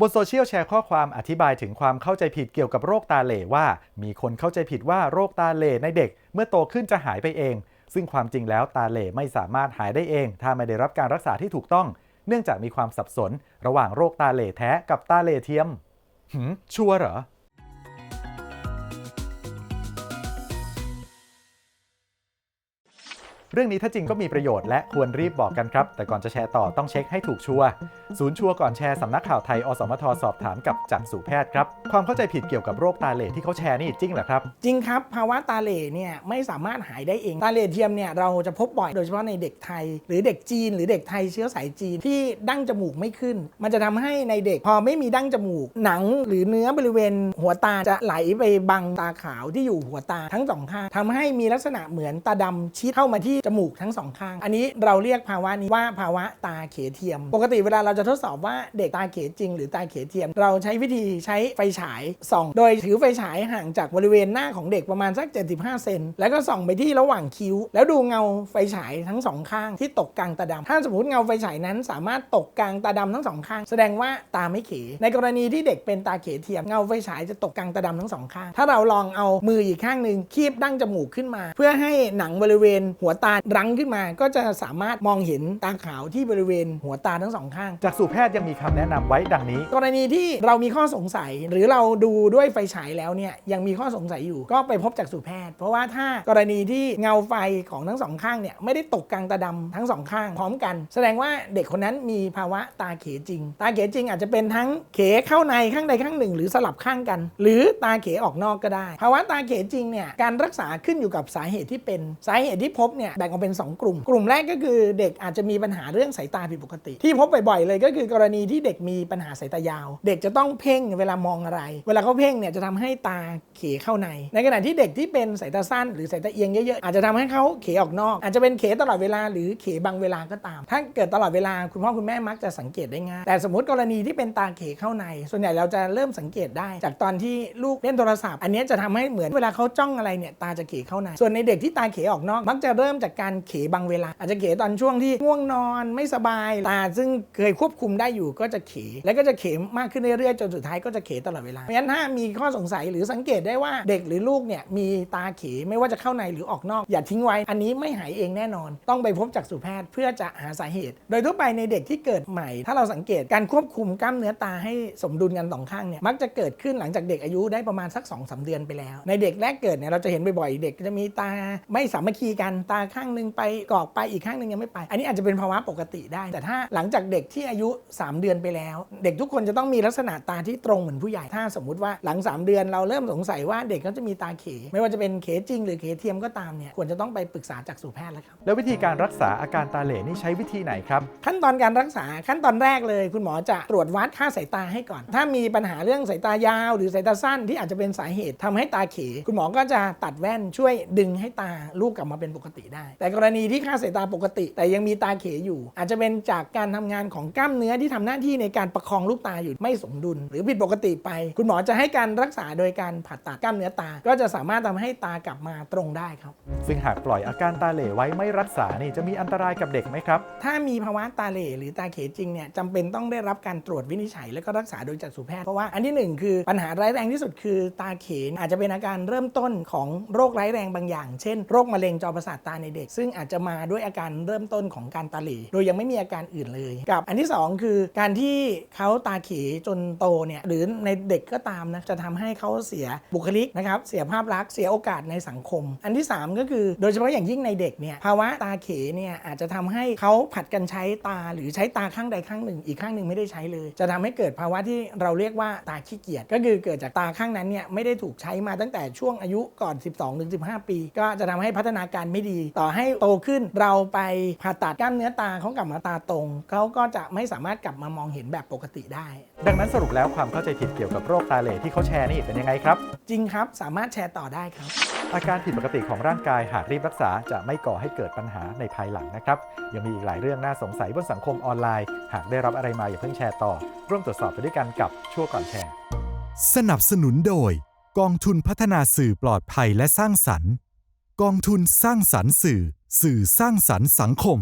บนโซเชียลแชร์ข้อความอธิบายถึงความเข้าใจผิดเกี่ยวกับโรคตาเหล่ว่า มีคนเข้าใจผิดว่าโรคตาเหล่ในเด็ก เมื่อโตขึ้นจะหายไปเอง ซึ่งความจริงแล้วตาเหล่ไม่สามารถหายได้เอง ถ้าไม่ได้รับการรักษาที่ถูกต้อง เนื่องจากมีความสับสน ระหว่างโรคตาเหล่แท้กับตาเหล่เทียมหืมชัวร์เหรอ เรื่องนี้ถ้าจริงก็มีประโยชน์และควรรีบบอกกันครับ แต่ก่อนจะแชร์ต่อต้องเช็คให้ถูกชัวร์ศูนย์ชัวร์ก่อนแชร์สำนักข่าวไทย อสมทสอบถามกับจักษุแพทย์ครับ ความเข้าใจผิดเกี่ยวกับโรคตาเหล่ที่เขาแชร์นี่จริงเหรอครับ จริงครับ ภาวะตาเหล่เนี่ยไม่สามารถหายได้เอง ตาเหล่เทียมเนี่ยเราจะพบบ่อยโดยเฉพาะในเด็กไทย หรือเด็กจีน หรือเด็กไทยเชื้อสายจีนที่ดั้งจมูกไม่ขึ้น มันจะทำให้ในเด็กพอไม่มีดั้งจมูก หนังหรือเนื้อบริเวณ หัวตาจะไหลไปบังตาขาวที่อยู่หัวตาทั้งสองข้างทำให้มีลักษณะเหมือนตาดำชิดเข้ามาที่จมูกทั้งสองข้าง อันนี้เราเรียกภาวะนี้ว่าภาวะตาเขเทียม ปกติเวลาเราจะทดสอบว่าเด็กตาเขจริง หรือตาเขเทียม เราใช้วิธีใช้ไฟฉายส่อง โดยถือไฟฉายห่างจากบริเวณหน้าของเด็กประมาณสัก 75 เซน แล้วก็ส่องไปที่ระหว่างคิ้ว แล้วดูเงาไฟฉายทั้งสองข้างที่ตกกลางตาดำถ้าสมมติเงาไฟฉายนั้นสามารถตกกลางตาดำทั้งสองข้าง แสดงว่าตาไม่เข ในกรณีที่เด็กเป็นตาเขเทียมเงาไฟฉายจะตกกลางตาดำทั้งสองข้าง ถ้าเราลองเอามืออีกข้างหนึ่งคีบดั้งจมูกขึ้นมา เพื่อให้หนังบริเวณหัวตารั้งขึ้นมา ก็จะสามารถมองเห็นตาขาวที่บริเวณหัวตาทั้งสองข้างจักษุแพทย์ยังมีคำแนะนำไว้ดังนี้ กรณีที่เรามีข้อสงสัยหรือเราดูด้วยไฟฉายแล้วเนี่ยยังมีข้อสงสัยอยู่ก็ไปพบจักษุแพทย์ เพราะว่าถ้ากรณีที่เงาไฟของทั้งสองข้างเนี่ยไม่ได้ตกกลางตาดำทั้งสองข้างพร้อมกัน แสดงว่าเด็กคนนั้นมีภาวะตาเขจริง ตาเขจริงอาจจะเป็นทั้งเขเข้าในข้างใดข้างหนึ่ง หรือสลับข้างกัน หรือตาเขออกนอกก็ได้ภาวะตาเขจริงเนี่ยการรักษาขึ้นอยู่กับสาเหตุที่เป็นสาเหตุที่พบเนี่ยแบ่งออกเป็นสองกลุ่ม กลุ่มแรกก็คือเด็กอาจจะมีปัญหาเรื่องสายตาผิดปกติ ที่พบบ่อยๆเลยก็คือกรณีที่เด็กมีปัญหาสายตายาว เด็กจะต้องเพ่งเวลามองอะไร เวลาเขาเพ่งเนี่ยจะทำให้ตาเขเข้าใน ในขณะที่เด็กที่เป็นสายตาสั้นหรือสายตาเอียงเยอะๆอาจจะทำให้เขาเขออกนอก อาจจะเป็นเขตลอดเวลาหรือเขบางเวลาก็ตาม ถ้าเกิดตลอดเวลาคุณพ่อคุณแม่มักจะสังเกตได้ง่ายแต่สมมติกรณีที่เป็นตาเขเข้าใน ส่วนใหญ่เราจะเริ่มสังเกตได้ จากตอนที่ลูกเล่นโทรศัพท์ อันนี้จะทำให้เหมือนเวลาเขาจ้องอะไรเนี่ยตาจะเขเข้าใน ส่วนในเด็กที่ตาเขออกนอก มักจะเริ่มจากการเขบางเวลา อาจจะเขตอนช่วงที่ง่วงนอนไม่สบายตาซึ่งเคยควบคุมได้อยู่ก็จะเข แล้วก็จะเขมากขึ้นเรื่อยๆจนสุดท้ายก็จะเขตลอดเวลาเพราะฉะนั้นถ้ามีข้อสงสัยหรือสังเกตได้ว่าเด็กหรือลูกเนี่ยมีตาเขไม่ว่าจะเข้าในหรือออกนอก อย่าทิ้งไว้ อันนี้ไม่หายเองแน่นอน ต้องไปพบจักษุแพทย์เพื่อจะหาสาเหตุ โดยทั่วไปในเด็กที่เกิดใหม่ ถ้าเราสังเกตการควบคุมกล้ามเนื้อตาให้สมดุลกันสองข้างเนี่ยมักจะเกิดขึ้นหลังจากเด็กอายุได้ประมาณสัก2อสเดือนไปแล้ว ในเด็กแรกเกิดเนี่ยเราจะเห็นบ่อยๆเด็กจะมีตาไม่สามัคคีกันตาขางหนึงไปกรอกไปอีกข้างหนึงยังไม่ไป อันนี้อาจจะเป็นภาวะปกติได้ แต่ถ้าหลังจากเด็กที่อายุ 3 เดือนไปแล้ว เด็กทุกคนจะต้องมีลักษณะตาที่ตรงเหมือนผู้ใหญ่ถ้าสมมุติว่าหลัง 3 เดือนเราเริ่มสงสัยว่าเด็กเขาจะมีตาเข ไม่ว่าจะเป็นเขจริง หรือเขเทียมก็ตามเนี่ยควรจะต้องไปปรึกษาจักษุแพทย์แล้วครับแล้ววิธีการรักษาอาการตาเหล่นี่ใช้วิธีไหนครับ ขั้นตอนการรักษาขั้นตอนแรกเลย คุณหมอจะตรวจวัดค่าสายตาให้ก่อน ถ้ามีปัญหาเรื่องสายตายาว หรือสายตาสั้นที่อาจจะเป็นสาเหตุทำให้ตาเข คุณหมอก็จะตัดแว่นช่วยดึงให้ตาลูกกลับมาเป็นปกติได้แต่กรณีที่ค่าสายตาปกติ แต่ยังมีตาเขอยู่ อาจจะเป็นจากการทำงานของกล้ามเนื้อที่ทำหน้าที่ในการประคองลูกตาอยู่ไม่สมดุล หรือผิดปกติไป คุณหมอจะให้การรักษาโดยการผ่าตัดกล้ามเนื้อตา ก็จะสามารถทำให้ตากลับมาตรงได้ครับ ซึ่งหากปล่อยอาการตาเหล่ไว้ไม่รักษานี่จะมีอันตรายกับเด็กไหมครับ ถ้ามีภาวะตาเหล่หรือตาเขจริงเนี่ยจำเป็นต้องได้รับการตรวจวินิจฉัย และก็รักษาโดยจักษุแพทย์เพราะว่าอันที่หนึ่งคือปัญหาร้ายแรงที่สุดคือตาเขอาจจะเป็นอาการเริ่มต้นของโรคร้ายแรงบางอย่าง เช่น โรคมะเร็งจอประสาทตาในเด็กซึ่งอาจจะมาด้วยอาการเริ่มต้นของการตาเหล่โดยยังไม่มีอาการอื่นเลย กับอันที่สองคือการที่เขาตาเขจนโตเนี่ยหรือในเด็กก็ตามนะจะทำให้เขาเสียบุคลิกนะครับเสียภาพลักษณ์เสียโอกาสในสังคม อันที่สามก็คือโดยเฉพาะอย่างยิ่งในเด็กเนี่ยภาวะตาเขเนี่ยอาจจะทำให้เขาผัดกันใช้ตาหรือใช้ตาข้างใดข้างหนึ่ง อีกข้างหนึ่งไม่ได้ใช้เลย จะทำให้เกิดภาวะที่เราเรียกว่าตาขี้เกียจก็คือเกิดจากตาข้างนั้นเนี่ยไม่ได้ถูกใช้มาตั้งแต่ช่วงอายุก่อน 12-15 ปี ก็จะทำให้พัฒนาการไม่ดีต่อให้โตขึ้นเราไปผ่าตัดกล้ามเนื้อตาเขากลับมาตาตรงเขาก็จะไม่สามารถกลับมามองเห็นแบบปกติได้ ดังนั้นสรุปแล้วความเข้าใจผิดเกี่ยวกับโรคตาเหล่ที่เขาแชร์นี่เป็นยังไงครับ จริงครับสามารถแชร์ต่อได้ครับ อาการผิดปกติของร่างกายหากรีบรักษาจะไม่ก่อให้เกิดปัญหาในภายหลังนะครับ ยังมีอีกหลายเรื่องน่าสงสัยบนสังคมออนไลน์ หากได้รับอะไรมาอย่าเพิ่งแชร์ต่อ ร่วมตรวจสอบไปด้วยกันกับชั่วก่อนแชร์ สนับสนุนโดย กองทุนพัฒนาสื่อปลอดภัยและสร้างสรรค์ กองทุนสร้างสรรค์สื่อ สื่อสร้างสรรค์สังคม